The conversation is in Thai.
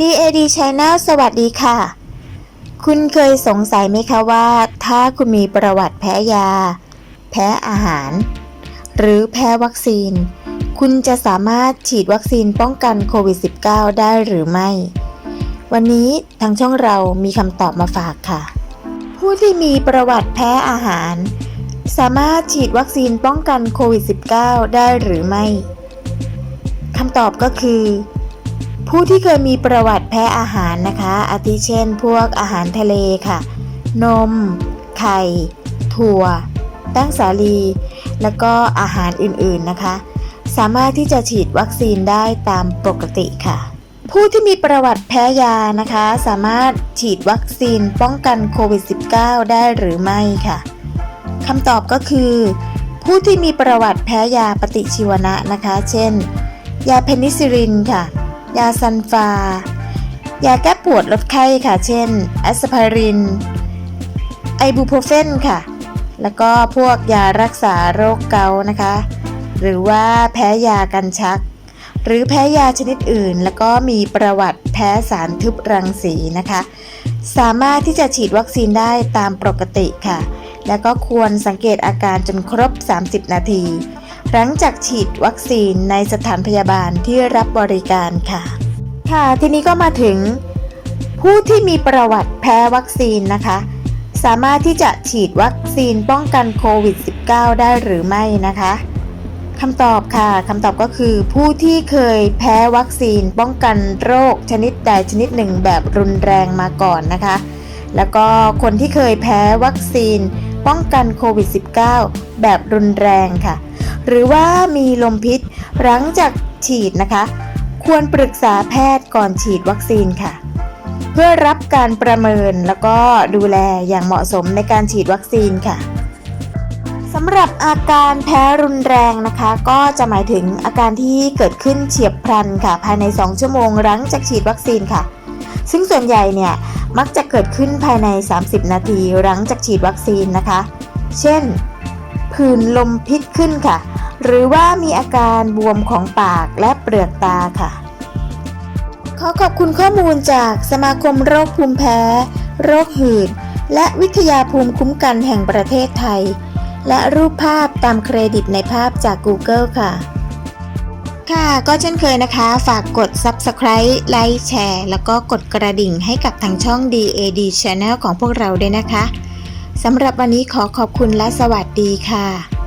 DAD Channel สวัสดีค่ะ คุณเคยสงสัยไหมคะว่า ถ้าคุณมีประวัติแพ้ยา แพ้อาหาร หรือแพ้วัคซีน คุณจะสามารถฉีดวัคซีนป้องกันโควิด -19 ได้หรือไม่ วันนี้ทางช่องเรามีคำตอบมาฝากค่ะ ผู้ที่มีประวัติแพ้อาหาร สามารถฉีดวัคซีนป้องกันโควิด -19 ได้หรือไม่คำตอบก็คือ ผู้ที่เคยมีประวัติแพ้อาหารนะคะ อาทิเช่น พวกอาหารทะเลค่ะ นม ไข่ ถั่วแป้งสาลี แล้วก็อาหารอื่นๆนะคะ สามารถที่จะฉีดวัคซีนได้ตามปกติค่ะ ผู้ที่มีประวัติแพ้ยานะคะ สามารถฉีดวัคซีนป้องกันโควิด -19 ได้หรือไม่ค่ะ คำตอบก็คือ ผู้ที่มีประวัติแพ้ยาปฏิชีวนะนะคะ เช่น ยาเพนิซิลินค่ะ ยาซันฟา ยาแก้ปวดลดไข้ค่ะ เช่นแอสไพริน ไอบูโพรเฟนค่ะ แล้วก็พวกยารักษาโรคเกาต์นะคะ หรือว่าแพ้ยากันชัก หรือแพ้ยาชนิดอื่น แล้วก็มีประวัติแพ้สารทึบรังสีนะคะ สามารถที่จะฉีดวัคซีนได้ตามปกติค่ะ แล้วก็ควรสังเกตอาการจนครบ 30 นาที หลังจากฉีดวัคซีนในสถานพยาบาลที่รับบริการค่ะ ค่ะ ทีนี้ก็มาถึง ผู้ที่มีประวัติแพ้วัคซีนนะคะ สามารถที่จะฉีดวัคซีนป้องกันโควิด -19 ได้หรือไม่นะคะคำตอบค่ะคำตอบก็คือผู้ที่เคยแพ้วัคซีนป้องกันโรคชนิดใดชนิดหนึ่งแบบรุนแรงมาก่อนนะคะ แล้วก็คนที่เคยแพ้วัคซีน ป้องกันโควิด -19 แบบรุนแรงค่ะ หรือว่ามีลมพิษหลังจากฉีดนะคะ ควรปรึกษาแพทย์ก่อนฉีดวัคซีนค่ะ เพื่อรับการประเมินแล้วก็ดูแลอย่างเหมาะสมในการฉีดวัคซีนค่ะสำหรับอาการแพ้รุนแรงนะคะ ก็จะหมายถึงอาการที่เกิดขึ้นเฉียบพลันค่ะ ภายใน 2 ชั่วโมงหลังจากฉีดวัคซีนค่ะ ซึ่งส่วนใหญ่เนี่ย มักจะเกิดขึ้นภายใน 30 นาทีหลังจากฉีดวัคซีนนะคะ เช่น ผื่นลมพิษขึ้นค่ะ หรือว่ามีอาการบวมของปากและเปลือกตาค่ะ ขอขอบคุณข้อมูลจากสมาคมโรคภูมิแพ้ โรคหืด และวิทยาภูมิคุ้มกันแห่งประเทศไทย และรูปภาพตามเครดิตในภาพจาก Google ค่ะ ค่ะ ก็เช่นเคยนะคะ ฝากกด Subscribe ไลค์แชร์ แล้วก็กดกระดิ่งให้กับทางช่อง DAD Channel ของพวกเราด้วยนะคะสำหรับวันนี้ขอขอบคุณและสวัสดีค่ะ